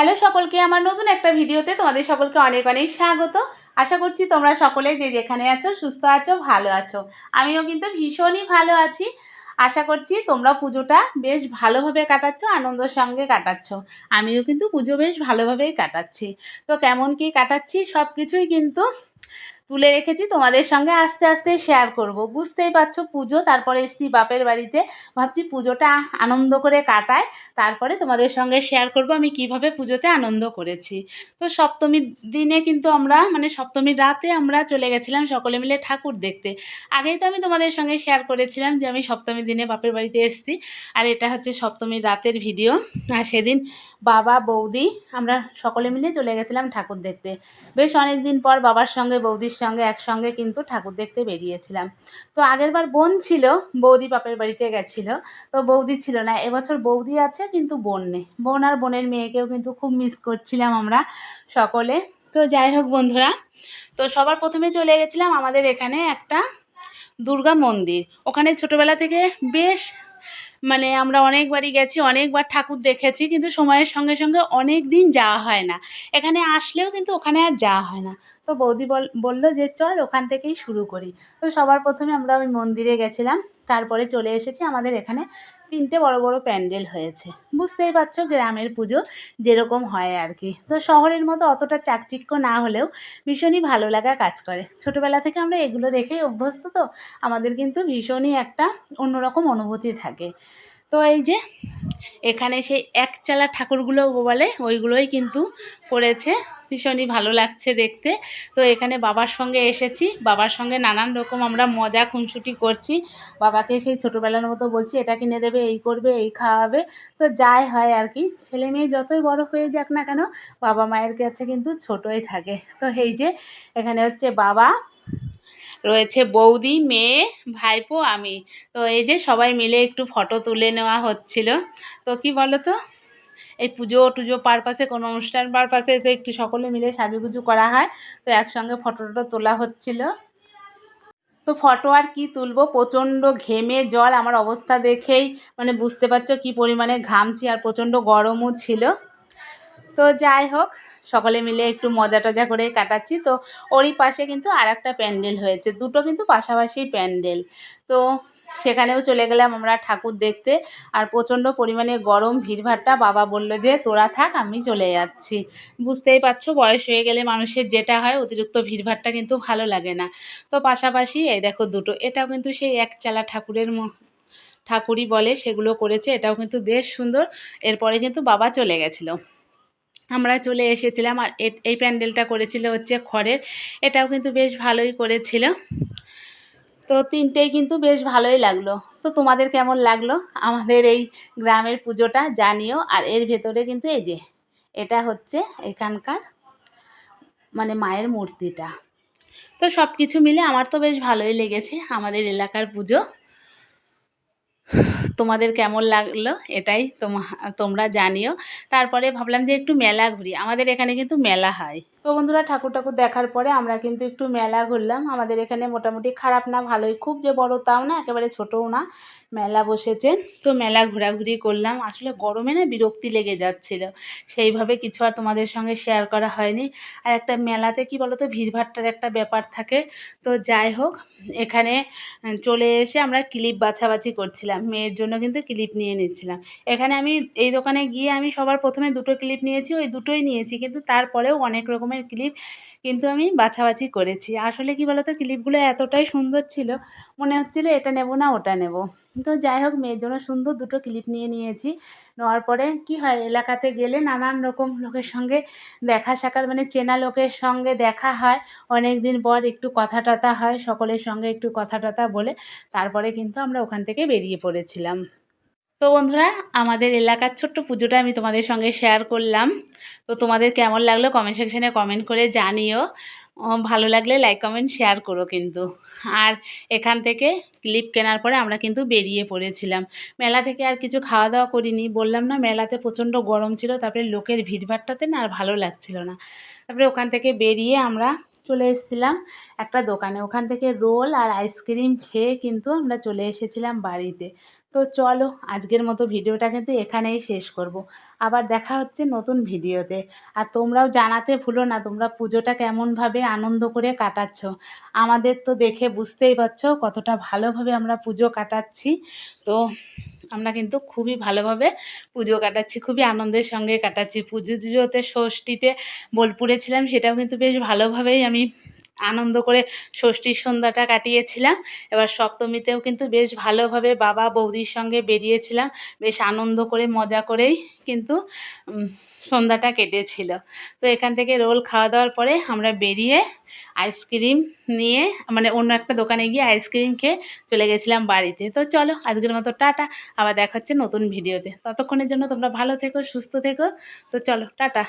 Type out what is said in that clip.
Hello সকলকে, আমার নতুন একটা ভিডিওতে তোমাদের সকলকে অনেক অনেক স্বাগত। আশা করছি তোমরা সকলে যে যেখানে আছো, সুস্থ আছো, ভালো আছো। আমিও কিন্তু ভীষণই ভালো আছি। আশা করছি তোমরা পুজোটা বেশ ভালোভাবে কাটাচ্ছ, আনন্দের সঙ্গে কাটাচ্ছ। আমিও কিন্তু পুজো বেশ ভালোভাবেই কাটাচ্ছি। তো কেমন কি কাটাচ্ছি সব কিছুই কিন্তু তুলে রেখেছি, তোমাদের সঙ্গে আস্তে আস্তে শেয়ার করব। বুঝতেই পারছ পুজো, তারপরে এসছি বাপের বাড়িতে। ভাবছি পুজোটা আনন্দ করে কাটায় তারপরে তোমাদের সঙ্গে শেয়ার করব আমি কীভাবে পুজোতে আনন্দ করেছি। তো সপ্তমীর দিনে কিন্তু আমরা মানে সপ্তমীর রাতে আমরা চলে গেছিলাম সকলে মিলে ঠাকুর দেখতে। আগেই তো আমি তোমাদের সঙ্গে শেয়ার করেছিলাম যে আমি সপ্তমীর দিনে বাপের বাড়িতে এসেছি, আর এটা হচ্ছে সপ্তমীর রাতের ভিডিও আর সেদিন বাবা, বৌদি, আমরা সকলে মিলে চলে গেছিলাম ঠাকুর দেখতে। বেশ অনেক দিন পর বাবার সঙ্গে বৌদির সঙ্গে একসঙ্গে কিন্তু ঠাকুর দেখতে বেরিয়েছিলাম। তো আগের বার বোন ছিল, বৌদি বাপের বাড়িতে গেছিল, তো বৌদি ছিল না। এবছর বৌদি আছে কিন্তু বোন নেই। বোন আর বোনের মেয়েকেও কিন্তু খুব মিস করছিলাম আমরা সকলে। তো যাই হোক বন্ধুরা, তো সবার প্রথমে চলে গেছিলাম আমাদের এখানে একটা দুর্গা মন্দির। ওখানে ছোটোবেলা থেকে বেশ মানে আমরা অনেকবারই গেছি, অনেকবার ঠাকুর দেখেছি, কিন্তু সময়ের সঙ্গে সঙ্গে অনেক দিন যাওয়া হয় না। এখানে আসলেও কিন্তু ওখানে আর যাওয়া হয় না। তো বৌদি বল, বলল যে, চল ওখান থেকেই শুরু করি। তো সবার প্রথমে আমরা ওই মন্দিরে গেছিলাম। তারপরে চলে এসেছি আমাদের এখানে তিনটে বড় বড় প্যান্ডেল হয়েছে। বুঝতেই পারছ গ্রামের পুজো যেরকম হয় আর কি। তো শহরের মতো অতটা চাকচিক্য না হলেও ভীষণই ভালো লাগা কাজ করে। ছোটোবেলা থেকে আমরা এগুলো দেখেই অভ্যস্ত তো, আমাদের কিন্তু ভীষণই একটা অন্যরকম অনুভূতি থাকে। তো এই যে, এখানে সেই একচালা ঠাকুরগুলো বলে, ওইগুলোই কিন্তু করেছে ভীষণই ভালো লাগছে দেখতে। তো এখানে বাবার সঙ্গে এসেছি। বাবার সঙ্গে নানান রকম আমরা মজা, খুনসুটি করছি। বাবাকে সেই ছোটোবেলার মতো বলছি, এটা কিনে দেবে, এই করবে, এই খাওয়াবে। তো যাই হয় আর কি। ছেলে মেয়ে যতই বড় হয়ে যাক না কেন, বাবা মায়ের কাছে কিন্তু ছোটোই থাকে। তো এই যে, এখানে হচ্ছে বাবা রয়েছে বৌদি, মেয়ে, ভাইপো, আমি। তো এই যে সবাই মিলে একটু ফটো তুলে নেওয়া হচ্ছিল। তো কি বলো তো এই পুজো টুজো পারপাসে, কোনো অনুষ্ঠান পারপাসে তো একটু সকলে মিলে সাজুগুজু করা হয়। তো একসঙ্গে ফটো টটো তোলা হচ্ছিল। তো ফটো আর কি তুলবো? প্রচণ্ড ঘেমে জল আমার অবস্থা দেখেই মানে বুঝতে পারছ কি পরিমাণে ঘামছি আর প্রচণ্ড গরমও ছিল। তো যাই হোক সকলে মিলে একটু মজা টজা করে কাটাচ্ছি। তো ওরই পাশে কিন্তু আর একটা প্যান্ডেল হয়েছে। দুটো কিন্তু পাশাপাশি প্যান্ডেল। তো সেখানেও চলে গেলাম আমরা ঠাকুর দেখতে। আর প্রচণ্ড পরিমাণে গরম ভিড়ভাড়টা বাবা বলল যে, তোরা থাক, আমি চলে যাচ্ছি। বুঝতেই পারছ, বয়স হয়ে গেলে মানুষের যেটা হয়, অতিরিক্ত ভিড়ভাড়টা কিন্তু ভালো লাগে না। তো পাশাপাশি এই দেখো দুটো, এটাও কিন্তু সেই এক চালা ঠাকুরের ঠাকুরই বলে সেগুলো করেছে। এটাও কিন্তু বেশ সুন্দর। এরপরে কিন্তু বাবা চলে গেছিল। আমরা চলে এসেছিলাম আর এই প্যান্ডেলটা করেছিল হচ্ছে খড়ের। এটাও কিন্তু বেশ ভালোই করেছিল। তো তিনটেই কিন্তু বেশ ভালোই লাগল। তো তোমাদের কেমন লাগল আমাদের এই গ্রামের পুজোটা জানিও। আর এর ভেতরে কিন্তু এই যে, এটা হচ্ছে এখানকার মানে মায়ের মূর্তিটা। তো সব কিছু মিলে আমার তো বেশ ভালোই লেগেছে আমাদের এলাকার পুজো। তোমাদের কেমন লাগল? এটাই তোমা, তোমরা জানিও। তারপরে ভাবলাম যে একটু মেলা ঘুরি। আমাদের এখানে কিন্তু মেলা হয়। তো বন্ধুরা, ঠাকুর ঠাকুর দেখার পরে আমরা কিন্তু একটু মেলা ঘুরলাম। আমাদের এখানে মোটামুটি খারাপ না, ভালোই। খুব যে বড় তাও না, একেবারে ছোটও না। মেলা বসেছে। তো মেলা ঘোরাঘুরি করলাম। আসলে গরমে না বিরক্তি লেগে যাচ্ছিল। সেইভাবে কিছু আর তোমাদের সঙ্গে শেয়ার করা হয়নি। আর একটা মেলাতে কি বলো তো ভিড়ভাট্টার একটা ব্যাপার থাকে। তো যাই হোক, এখানে চলে এসে আমরা ক্লিপ বাছাবাছি করছিলাম। মেয়ের জন্য কিন্তু ক্লিপ নিয়ে নিচ্ছিলাম। এখানে আমি এই দোকানে গিয়ে আমি সবার প্রথমে দুটো ক্লিপ নিয়েছি, ওই দুটোই নিয়েছি কিন্তু তারপরেও অনেক রকমের ক্লিপ কিন্তু আমি বাছাবাছি করেছি। আসলে কি বলতো ক্লিপগুলো এতটাই সুন্দর ছিল, মনে হচ্ছিল এটা নেব না, ওটা নেব। তো যাই হোক, মেয়ের জন্য সুন্দর দুটো ক্লিপ নিয়ে নিয়েছি। নেওয়ার পরে কি হয়, এলাকাতে গেলে নানান রকম লোকের সঙ্গে দেখা সাক্ষাৎ মানে চেনা লোকের সঙ্গে দেখা হয়। অনেক দিন পর একটু কথা টথা হয়, সকলের সঙ্গে একটু কথা টথা বলে। তারপরে কিন্তু আমরা ওখান থেকে বেরিয়ে পড়েছিলাম। তো বন্ধুরা, আমাদের এলাকার ছোট্ট পুজোটা আমি তোমাদের সঙ্গে শেয়ার করলাম। তো তোমাদের কেমন লাগল কমেন্ট সেকশানে কমেন্ট করে জানিও। ভালো লাগলে লাইক কমেন্ট শেয়ার করো কিন্তু। আর এখান থেকে ক্লিপ কেনার পরে আমরা কিন্তু বেরিয়ে পড়েছিলাম। মেলা থেকে আর কিছু খাওয়া দাওয়া করিনি। বললাম না, মেলাতে প্রচণ্ড গরম ছিল, তারপরে লোকের ভিড়ভাট্টাতে না আর ভালো লাগছিল না। তারপরে ওখান থেকে বেরিয়ে আমরা চলে এসেছিলাম একটা দোকানে। ওখান থেকে রোল আর আইসক্রিম খেয়ে কিন্তু আমরা চলে এসেছিলাম বাড়িতে। তো চলো, আজকের মতো ভিডিওটা কিন্তু এখানেই শেষ করব। আবার দেখা হচ্ছে নতুন ভিডিওতে। আর তোমরাও জানাতে ভুলো না, তোমরা পুজোটা কেমনভাবে আনন্দ করে কাটাচ্ছ। আমাদের তো দেখে বুঝতেই পারছ কতটা ভালোভাবে আমরা পুজো কাটাচ্ছি। তো আমরা কিন্তু খুবই ভালোভাবে পুজো কাটাচ্ছি, খুবই আনন্দের সঙ্গে কাটাচ্ছি। পুজো পুজোতে ষষ্ঠীতে বোলপুরে ছিলাম, সেটাও কিন্তু বেশ ভালোভাবেই আমি আনন্দ করে ষষ্ঠীর সন্ধ্যাটা কাটিয়েছিলাম। এবার সপ্তমীতেও কিন্তু বেশ ভালোভাবে বাবা বৌদির সঙ্গে বেরিয়েছিলাম। বেশ আনন্দ করে, মজা করেই কিন্তু সন্ধ্যাটা কেটেছিল। তো এখান থেকে রোল খাওয়া দাওয়ার পরে আমরা বেরিয়ে আইসক্রিম নিয়ে মানে অন্য একটা দোকানে গিয়ে আইসক্রিম খেয়ে চলে গেছিলাম বাড়িতে। তো চলো, আজকের মতো টাটা। আবার দেখা হচ্ছে নতুন ভিডিওতে। ততক্ষণের জন্য তোমরা ভালো থেকো, সুস্থ থেকো। তো চলো, টাটা।